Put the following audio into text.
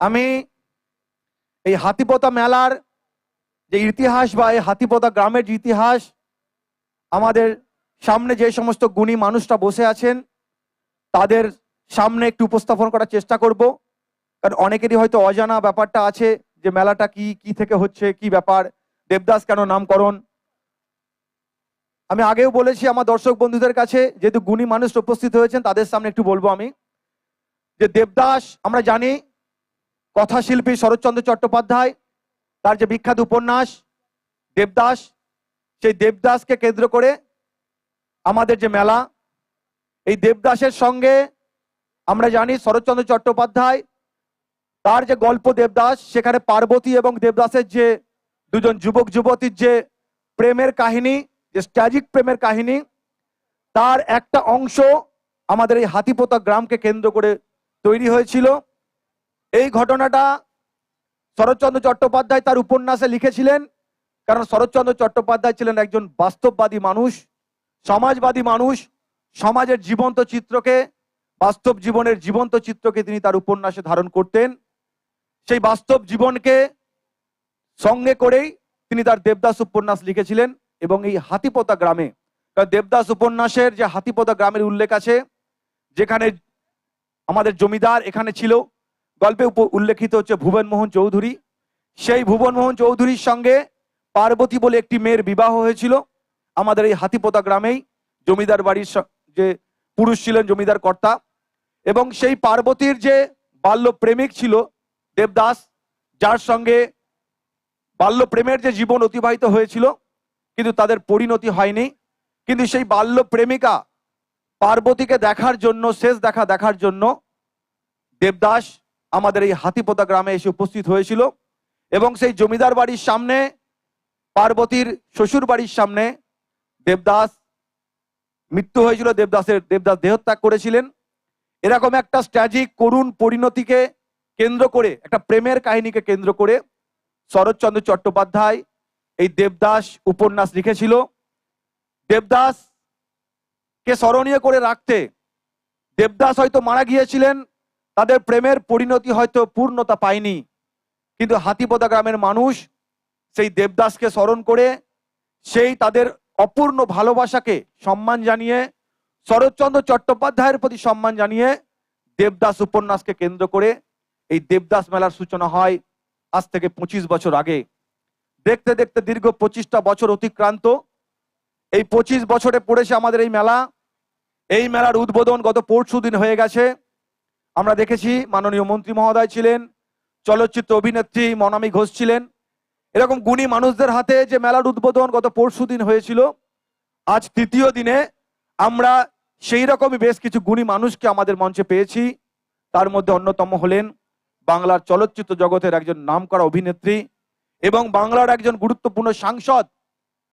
আমি এই হাতিপোতা মেলার যে ইতিহাস বা এই হাতিপোতা গ্রামের যে ইতিহাস, আমাদের সামনে যে সমস্ত গুণী মানুষটা বসে আছেন, তাদের সামনে একটু উপস্থাপন করার চেষ্টা করব। কারণ অনেকেরই হয়তো অজানা ব্যাপারটা আছে যে মেলাটা কি কি থেকে হচ্ছে, কি ব্যাপার, দেবদাস কেন নামকরণ? আমি আগেও বলেছি আমার দর্শক বন্ধুদের কাছে, যেহেতু গুণী মানুষ উপস্থিত হয়েছেন, তাদের সামনে একটু বলব আমি। যে দেবদাস, আমরা জানি কথাশিল্পী শরৎচন্দ্র চট্টোপাধ্যায়, তার যে বিখ্যাত উপন্যাস, দেবদাস, সেই দেবদাসকে কেন্দ্র করে আমাদের যে মেলা, এই দেবদাসের সঙ্গে আমরা জানি শরৎচন্দ্র চট্টোপাধ্যায়, তার যে গল্প দেবদাস, সেখানে পার্বতী এবং দেবদাসের যে দুজন যুবক যুবতীর যে প্রেমের কাহিনী, যে স্ট্যাজিক প্রেমের কাহিনী, তার একটা অংশ আমাদের এই হাতিপোতা গ্রামকে কেন্দ্র করে তৈরি হয়েছিল। এই ঘটনাটা শরৎচন্দ্র চট্টোপাধ্যায় তার উপন্যাসে লিখেছিলেন, কারণ শরৎচন্দ্র চট্টোপাধ্যায় ছিলেন একজন বাস্তববাদী মানুষ, সমাজবাদী মানুষ, সমাজের জীবন্ত চিত্রকে, বাস্তব জীবনের জীবন্ত চিত্রকে তিনি তার উপন্যাসে ধারণ করতেন। সেই বাস্তব জীবনকে সঙ্গে করেই তিনি তার দেবদাস উপন্যাস লিখেছিলেন এবং এই হাতিপোতা গ্রামে দেবদাস উপন্যাসের যে হাতিপোতা গ্রামের উল্লেখ আছে, যেখানে আমাদের জমিদার এখানে ছিল গল্পে উল্লেখিত হচ্ছে ভুবনমোহন চৌধুরী। সেই ভুবনমোহন চৌধুরীর সঙ্গে পার্বতী বলে একটি মেয়ের বিবাহ হয়েছিল। আমাদের এই হাতিপোতা গ্রামেই জমিদার বাড়ির যে পুরুষ ছিলেন জমিদার কর্তা এবং সেই পার্বতীর যে বাল্য প্রেমিক ছিল দেবদাস, যার সঙ্গে বাল্য প্রেমের যে জীবন অতিবাহিত হয়েছিল, কিন্তু তাদের পরিণতি হয়নি। কিন্তু সেই বাল্য প্রেমিকা পার্বতীকে দেখার জন্য, শেষ দেখা দেখার জন্য দেবদাস আমাদের এই হাতিপোতা গ্রামে এসে উপস্থিত হয়েছিল এবং সেই জমিদার বাড়ির সামনে, পার্বতীর শ্বশুর বাড়ির সামনে দেবদাস, মৃত্যু হয়েছিল, দেবদাসের, দেবদাস দেহত্যাগ করেছিলেন। এরকম একটা স্ট্র্যাজিক করুণ পরিণতিকে কেন্দ্র করে, একটা প্রেমের কাহিনীকে কেন্দ্র করে শরৎচন্দ্র চট্টোপাধ্যায় এই দেবদাস উপন্যাস লিখেছিল। দেবদাস কে স্মরণীয় করে রাখতে দেবদাস হয়তো মারা গিয়েছিলেন তাদের প্রেমের পরিণতি হয়তো পূর্ণতা পায়নি। কিন্তু হাতিপদা গ্রামের মানুষ সেই দেবদাসকে স্মরণ করে সেই তাদের অপূর্ণ ভালোবাসাকে সম্মান জানিয়ে, শরৎচন্দ্র চট্টোপাধ্যায়ের প্রতি সম্মান জানিয়ে দেবদাস উপন্যাসকে কেন্দ্র করে এই দেবদাস মেলার সূচনা হয় আজ থেকে পঁচিশ বছর আগে। দেখতে দেখতে দীর্ঘ পঁচিশটা বছর অতিক্রান্ত। এই পঁচিশ বছরে পড়েছে আমাদের এই মেলা। এই মেলার উদ্বোধন গত পরশু দিন হয়ে গেছে। আমরা দেখেছি মাননীয় মন্ত্রী মহোদয় ছিলেন, চলচ্চিত্র অভিনেত্রী মনামী ঘোষ ছিলেন। এরকম গুণী মানুষদের হাতে যে মেলার উদ্বোধন গত পরশু দিন হয়েছিল, আজ তৃতীয় দিনে আমরা সেই রকমই বেশ কিছু গুণী মানুষকে আমাদের মঞ্চে পেয়েছি। তার মধ্যে অন্যতম হলেন বাংলার চলচ্চিত্র জগতের একজন নামকরা অভিনেত্রী এবং বাংলার একজন গুরুত্বপূর্ণ সাংসদ